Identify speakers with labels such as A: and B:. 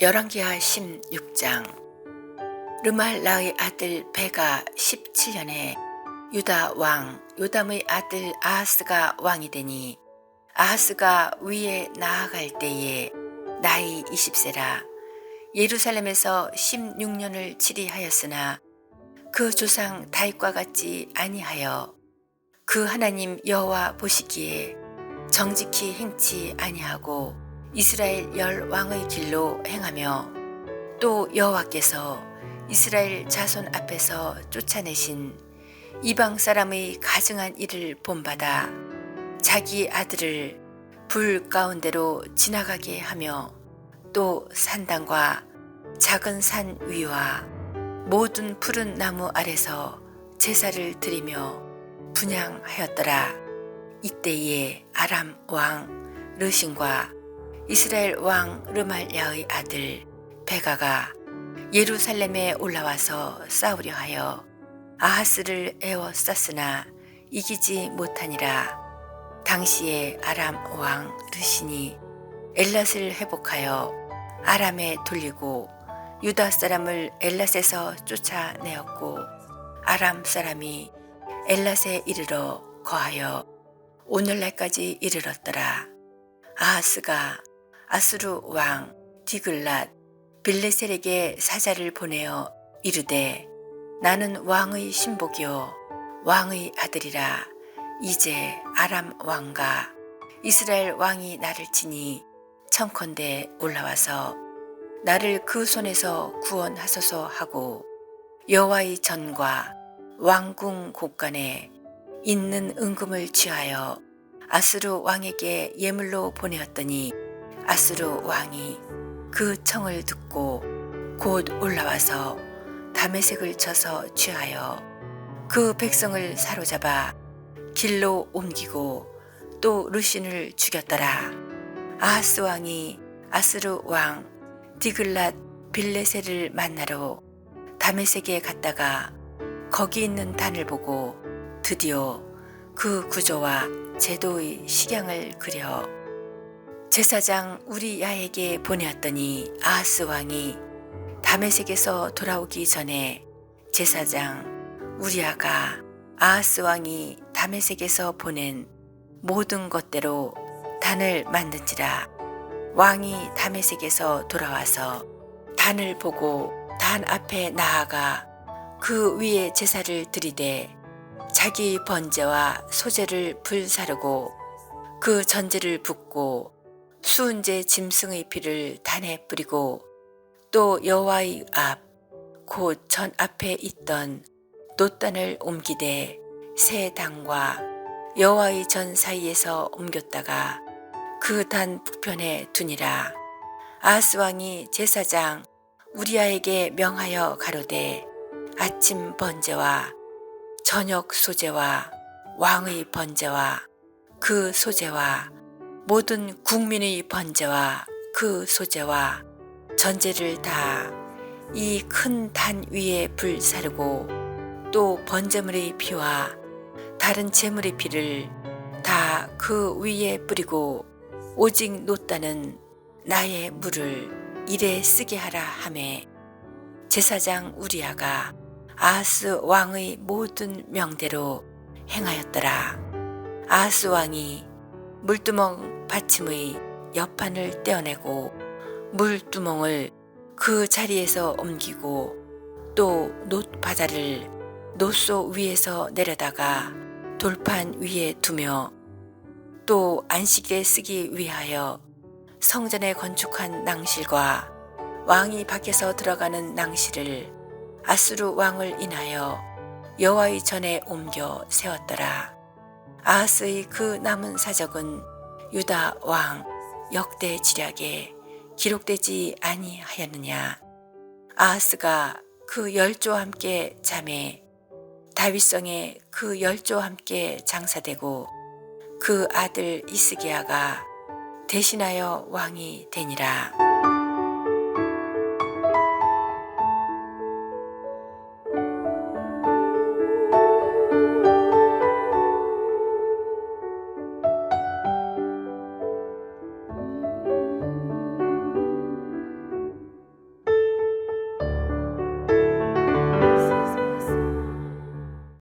A: 열왕기하 16장. 르말라의 아들 베가 17년에 유다 왕 요담의 아들 아하스가 왕이 되니 아하스가 위에 나아갈 때에 나이 20세라. 예루살렘에서 16년을 치리하였으나 그 조상 다윗과 같지 아니하여 그 하나님 여호와 보시기에 정직히 행치 아니하고 이스라엘 열 왕의 길로 행하며 또 여호와께서 이스라엘 자손 앞에서 쫓아내신 이방 사람의 가증한 일을 본받아 자기 아들을 불 가운데로 지나가게 하며 또 산당과 작은 산 위와 모든 푸른 나무 아래서 제사를 드리며 분양하였더라. 이때에 아람 왕 르신과 이스라엘 왕 르말야의 아들 베가가 예루살렘에 올라와서 싸우려 하여 아하스를 에워쌌으나 이기지 못하니라. 당시에 아람 왕 르신이 엘랏을 회복하여 아람에 돌리고 유다 사람을 엘랏에서 쫓아내었고 아람 사람이 엘랏에 이르러 거하여 오늘날까지 이르렀더라. 아하스가 아수르 왕 디글랏 빌레셀에게 사자를 보내어 이르되 나는 왕의 신복이요 왕의 아들이라. 이제 아람 왕과 이스라엘 왕이 나를 치니 청컨대 올라와서 나를 그 손에서 구원하소서 하고 여호와의 전과 왕궁 곳간에 있는 은금을 취하여 아스루 왕에게 예물로 보내었더니 아스루 왕이 그 청을 듣고 곧 올라와서 담에색을 쳐서 취하여 그 백성을 사로잡아 길로 옮기고 또 루신을 죽였더라. 아하스 왕이 아스루 왕 디글랏 빌레세를 만나러 담에색에 갔다가 거기 있는 단을 보고 드디어 그 구조와 제도의 식양을 그려 제사장 우리야에게 보내었더니 아하스 왕이 담에색에서 돌아오기 전에 제사장 우리야가 아하스 왕이 담에색에서 보낸 모든 것대로 단을 만든지라 왕이 담에색에서 돌아와서 단을 보고 단 앞에 나아가 그 위에 제사를 드리되 자기 번제와 소제를 불사르고 그 전제를 붓고 수은제 짐승의 피를 단에 뿌리고 또 여호와의 앞 곧 전 앞에 있던 놋단을 옮기되 새 당과 여호와의 전 사이에서 옮겼다가 그 단 북편에 두니라. 아스 왕이 제사장 우리아에게 명하여 가로되 아침 번제와 저녁 소제와 왕의 번제와 그 소제와 모든 국민의 번제와 그 소제와 전제를 다 이 큰 단 위에 불사르고 또 번제물의 피와 다른 제물의 피를 다 그 위에 뿌리고 오직 노따는 나의 물을 일에 쓰게 하라 하매 제사장 우리아가 아하스 왕의 모든 명대로 행하였더라. 아하스 왕이 물두멍 받침의 옆판을 떼어내고 물두멍을 그 자리에서 옮기고 또 놋바다를 놋소 위에서 내려다가 돌판 위에 두며 또 안식에 쓰기 위하여 성전에 건축한 낭실과 왕이 밖에서 들어가는 낭실을 아수르 왕을 인하여 여호와의 전에 옮겨 세웠더라. 아하스의 그 남은 사적은 유다 왕 역대 지략에 기록되지 아니하였느냐. 아하스가 그 열조와 함께 잠에 다윗성에 그 열조와 함께 장사되고 그 아들 이스기야가 대신하여 왕이 되니라.